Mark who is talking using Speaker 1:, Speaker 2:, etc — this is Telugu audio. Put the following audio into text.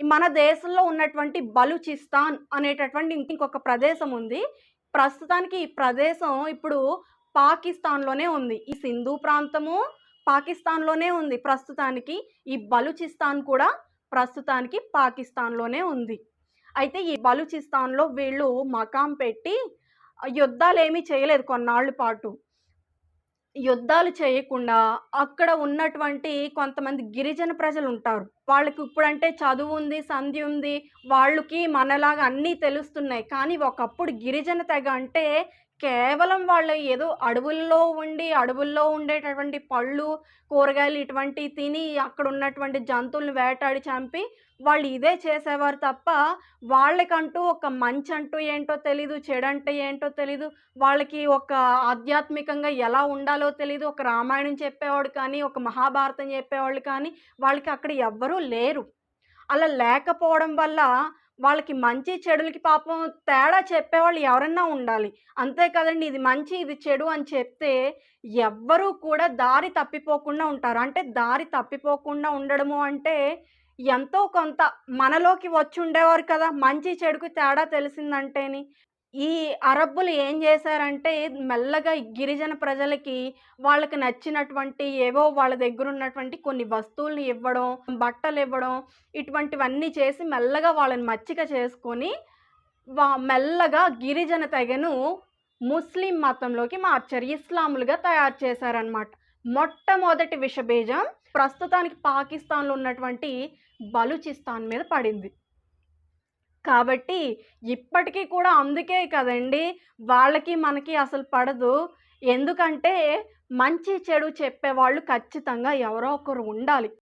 Speaker 1: మన దేశంలో ఉన్నటువంటి బలూచిస్తాన్ అనేటటువంటి ఇంకొక ప్రదేశం ఉంది. ప్రస్తుతానికి ఈ ప్రదేశం ఇప్పుడు పాకిస్తాన్లోనే ఉంది. ఈ సింధు ప్రాంతము పాకిస్తాన్లోనే ఉంది ప్రస్తుతానికి. ఈ బలూచిస్తాన్ కూడా ప్రస్తుతానికి పాకిస్తాన్లోనే ఉంది. అయితే ఈ బలూచిస్తాన్లో వీళ్ళు మకాం పెట్టి యుద్ధాలు ఏమీ చేయలేదు కొన్నాళ్ళ పాటు. యుద్ధాలు చేయకుండా అక్కడ ఉన్నటువంటి కొంతమంది గిరిజన ప్రజలు ఉంటారు. వాళ్ళకి ఇప్పుడంటే చదువు ఉంది సంధి ఉంది వాళ్ళకి మనలాగా అన్నీ తెలుస్తున్నాయి. కానీ ఒకప్పుడు గిరిజన తెగ అంటే కేవలం వాళ్ళు ఏదో అడవుల్లో ఉండి అడవుల్లో ఉండేటటువంటి పళ్ళు కూరగాయలు ఇటువంటి తిని అక్కడ ఉన్నటువంటి జంతువులను వేటాడి చంపి వాళ్ళు ఇదే చేసేవారు తప్ప వాళ్ళకంటూ ఒక మంచి అంటూ ఏంటో తెలీదు చెడు ఏంటో తెలీదు. వాళ్ళకి ఒక ఆధ్యాత్మికంగా ఎలా ఉండాలో తెలీదు. ఒక రామాయణం చెప్పేవాడు కానీ ఒక మహాభారతం చెప్పేవాళ్ళు కానీ వాళ్ళకి అక్కడ ఎవ్వరూ లేరు. అలా లేకపోవడం వల్ల వాళ్ళకి మంచి చెడులకి పాపం తేడా చెప్పేవాళ్ళు ఎవరన్నా ఉండాలి. అంతే కదండి ఇది మంచి ఇది చెడు అని చెప్తే ఎవ్వరూ కూడా దారి తప్పిపోకుండా ఉంటారు. అంటే దారి తప్పిపోకుండా ఉండడము అంటే ఎంతో కొంత మనలోకి వచ్చి ఉండేవారు కదా మంచి చెడుకు తేడా తెలిసిందంటేని. ఈ అరబ్బులు ఏం చేశారంటే మెల్లగా గిరిజన ప్రజలకి వాళ్ళకి నచ్చినటువంటి ఏవో వాళ్ళ దగ్గర ఉన్నటువంటి కొన్ని వస్తువులను ఇవ్వడం బట్టలు ఇవ్వడం ఇటువంటివన్నీ చేసి మెల్లగా వాళ్ళని మచ్చిక చేసుకొని వా మెల్లగా గిరిజన తెగను ముస్లిం మతంలోకి మార్చారు. ఇస్లాములుగా తయారు చేశారనమాట మొట్టమొదటి విషబీజం ప్రస్తుతానికి పాకిస్తాన్లో ఉన్నటువంటి బలూచిస్తాన్ మీద పడింది. కాబట్టి ఇప్పటికీ కూడా అందుకే కదండి వాళ్ళకి మనకి అసలు పడదు. ఎందుకంటే మంచి చెడు చెప్పేవాళ్ళు ఖచ్చితంగా ఎవరో ఒకరు ఉండాలి.